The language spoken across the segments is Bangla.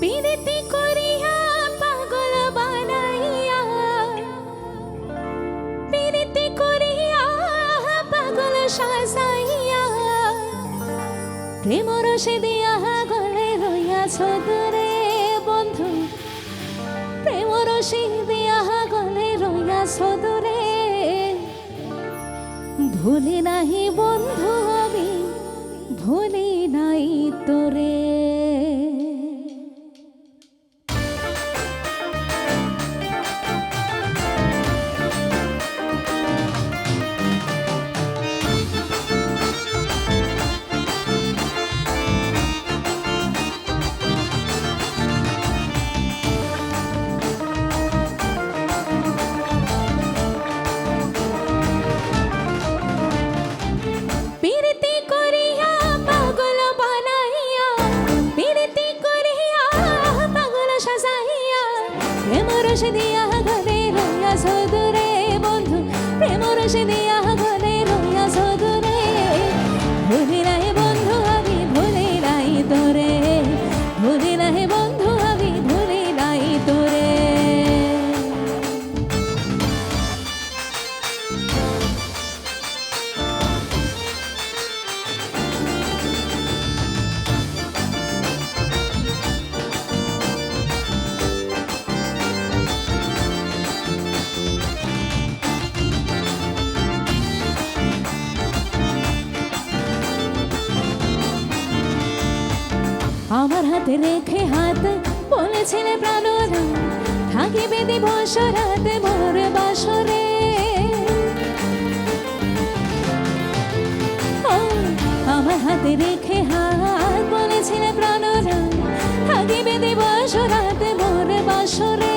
পিরিতি করিয়া পাগল পাগল গলে রইয়াছ দূরে বন্ধু। প্রেম রসে দিয়া গলে রইয়াছ দূরে ভুলি নাহি বন্ধু আমি, ভুলি নাই তোরে। রস দিয়া রইয়া সদুরে বন্ধু প্রেম রস দিয়া আমার হাতে রেখে হাত, বলেছিলে প্রাণরা, থাকিবে দিবস রাতে ভোর বাসরে। আমার হাতে রেখে হাত, বলেছিলে প্রাণরা, থাকিবে দিবস রাতে ভোর বাসরে।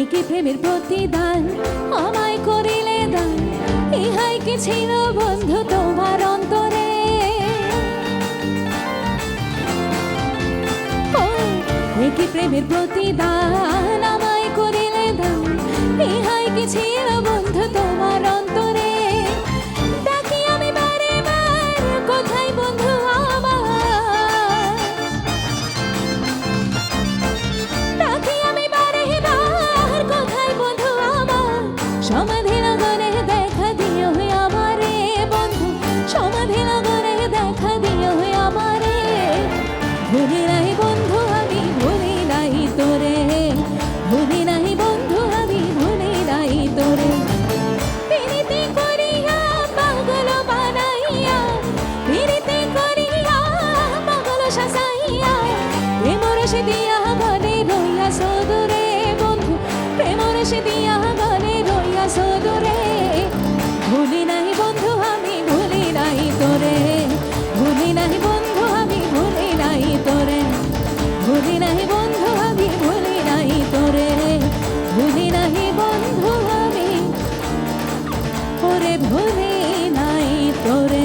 একে প্রেমের প্রতিদান, আমায় করিলে দান। ইহাই কি ছিল বন্ধু তোমার অন্তরে? একে প্রেমের প্রতিদান, আমায় করিলে দান। ইহাই কি ছিল ভালোবেসে দিয়া গলে ভুলি নাই বন্ধু, আমি ভুলি নাই তোরে। ভুলি নাই বন্ধু, আমি ভুলি নাই তোরে। ভুলি নাই বন্ধু, আমি ভুলি নাই তোরে। ভুলি নাই বন্ধু, আমি ভুলি নাই তোরে।